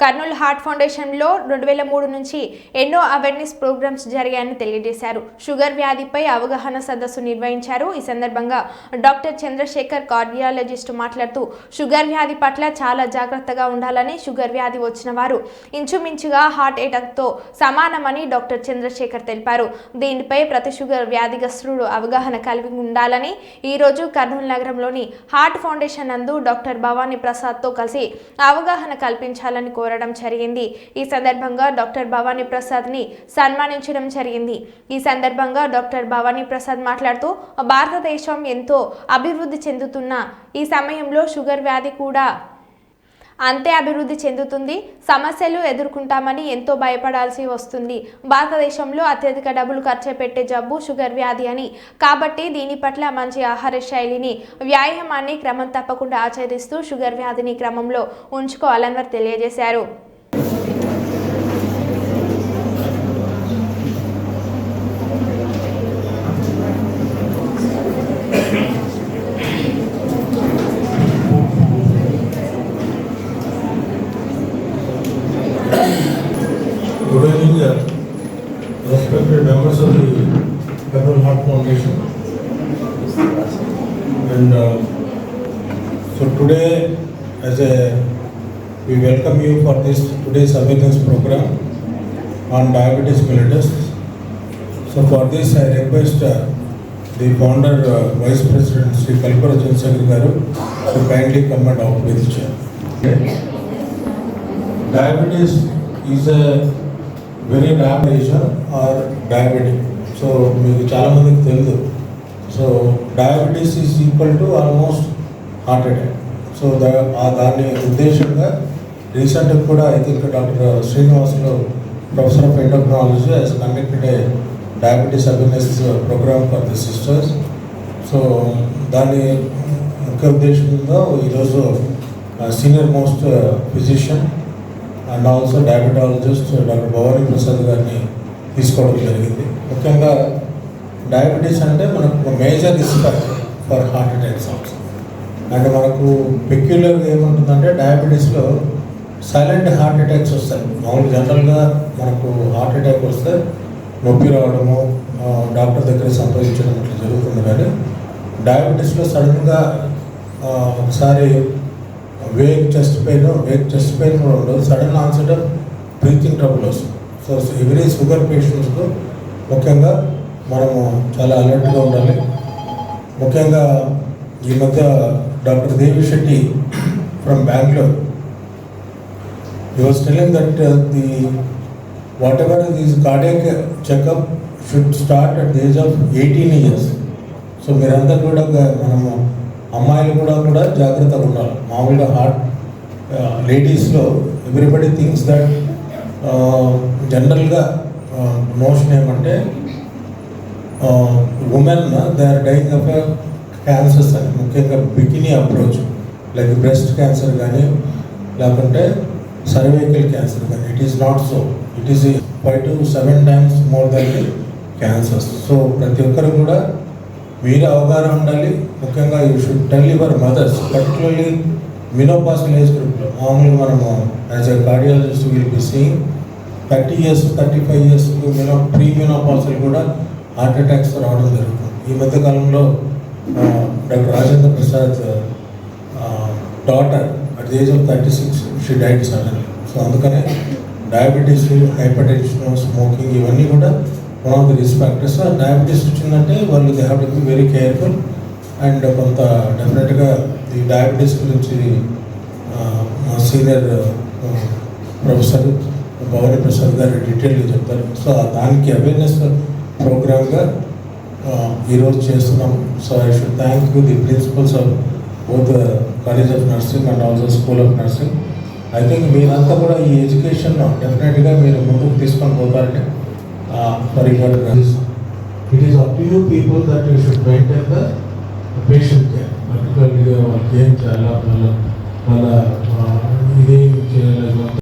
Kurnool heart ఫౌండేషన్లో రెండు వేల మూడు నుంచి ఎన్నో అవేర్నెస్ ప్రోగ్రామ్స్ జరిగాయని తెలియజేశారు. షుగర్ వ్యాధిపై అవగాహన సదస్సు నిర్వహించారు. ఈ సందర్భంగా డాక్టర్ చంద్రశేఖర్ కార్డియాలజిస్ట్ మాట్లాడుతూ షుగర్ వ్యాధి పట్ల చాలా జాగ్రత్తగా ఉండాలని షుగర్ వ్యాధి వచ్చిన వారు ఇంచుమించుగా హార్ట్ అటాక్తో సమానమని డాక్టర్ చంద్రశేఖర్ తెలిపారు. దీనిపై ప్రతి షుగర్ వ్యాధిగ్రస్తుడు అవగాహన కలిగి ఉండాలని ఈరోజు కర్నూలు నగరంలోని హార్ట్ ఫౌండేషన్ నందు డాక్టర్ భవానీ ప్రసాద్తో కలిసి అవగాహన కల్పించాలని కోరడం జరిగింది. ఈ సందర్భంగా డాక్టర్ భవానీ ప్రసాద్ని సన్మానించడం జరిగింది. ఈ సందర్భంగా డాక్టర్ భవానీ ప్రసాద్ మాట్లాడుతూ భారతదేశం ఎంతో అభివృద్ధి చెందుతున్న ఈ సమయంలో షుగర్ వ్యాధి కూడా అంతే అభివృద్ధి చెందుతుంది సమస్యలు ఎదుర్కొంటామని ఎంతో భయపడాల్సి వస్తుంది. భారతదేశంలో అత్యధిక డబ్బులు ఖర్చు పెట్టే జబ్బు షుగర్ వ్యాధి అని. కాబట్టి దీని పట్ల మంచి ఆహార శైలిని వ్యాయామాన్ని క్రమం తప్పకుండా ఆచరిస్తూ షుగర్ వ్యాధిని క్రమంలో ఉంచుకోవాలని వారు తెలియజేశారు. Respected members of the Federal Heart Foundation. And uh, so today, as a, we welcome you for this today's awareness program on diabetes mellitus. So for this, I request uh, the founder, uh, Vice President Sri Kalpara Chandrasekhar to kindly come and occupy the chair. Diabetes is a very rap are diabetic so మీకు చాలా మందికి తెలియదు so diabetes is equal to almost heart attack so దా ఆ దాని ఉద్దేశంగా రీసెంట్గా కూడా I think doctor Srinivasulu professor of endocrinology he's conducted a diabetes awareness program for the sisters so దాని ముఖ్య ఉద్దేశంగా ఈరోజు senior most physician and also diabetologist doctor Bhavani Prasad గారిని తీసుకోవడం జరిగింది. ముఖ్యంగా డయాబెటీస్ అంటే మనకు ఒక major risk for heart attack signs and మనకు పెక్యులర్గా ఏముంటుందంటే డయాబెటీస్లో సైలెంట్ హార్ట్ అటాక్స్ వస్తాయి. మామూలు జనరల్గా మనకు హార్ట్ అటాక్ వస్తే నొప్పి రావడము డాక్టర్ దగ్గర సంప్రదించడం అట్లా జరుగుతుంది. కానీ డయాబెటీస్లో సడన్గా ఒకసారి weak chest pain weak chest pain కూడా ఉండదు. సడన్ ఆన్సెట్ బ్రీతింగ్ ట్రబుల్ వస్తుంది. సో ఎవరీ షుగర్ పేషెంట్స్కు ముఖ్యంగా మనము చాలా అలర్ట్గా ఉండాలి. ముఖ్యంగా ఈ మధ్య doctor Devi Shetty from Bengaluru you was telling that the whatever these cardiac checkup should start at the age of 18 years. So మీరంతా కూడా మనము అమ్మాయిలు కూడా కూడా జాగ్రత్తగా ఉండాలి. మామూలుగా హార్ట్ లేడీస్లో ఎవ్రీబడి థింగ్స్ దట్ జనరల్గా నోషన్ ఏమంటే women they are dying of cancers అని ముఖ్యంగా బికినీ అప్రోచ్ లైక్ బ్రెస్ట్ క్యాన్సర్ కానీ లేకుంటే సర్వైకల్ క్యాన్సర్ కానీ. It is not so it is five to seven times more than cancers so ప్రతి ఒక్కరు కూడా మీరు అవగాహన ఉండాలి. ముఖ్యంగా you should tell your mothers particularly menopause age గ్రూప్లో మామూలుగా మనము as a cardiologist will be seeing thirty years thirty five years మినో pre menopausal కూడా హార్ట్ అటాక్స్ రావడం జరుగుతుంది. ఈ మధ్యకాలంలో doctor Rajendra Prasad daughter at the age of thirty six she died suddenly so అందుకనే diabetes hypertension smoking ఇవన్నీ కూడా one of the risk factors diabetes వచ్చిందంటే వాళ్ళు they have to be very careful and కొంత డెఫినెట్గా ఈ diabetes గురించి మా సీనియర్ ప్రొఫెసర్ భవానీ ప్రసాద్ గారు డీటెయిల్గా చెప్తారు. సో దానికి అవేర్నెస్ ప్రోగ్రామ్గా ఈరోజు చేస్తున్నాం. So I should thank you the principals of both college of nursing and also school of nursing I think మీరంతా కూడా ఈ ఎడ్యుకేషన్ డెఫినెట్గా మీరు ముందుకు తీసుకొని పోతారంటే for it is up to you people that you should maintain the patient care particularly వాళ్ళకి ఏం చేయాలా వాళ్ళ వాళ్ళ ఆ, ఇదేం చేయాలి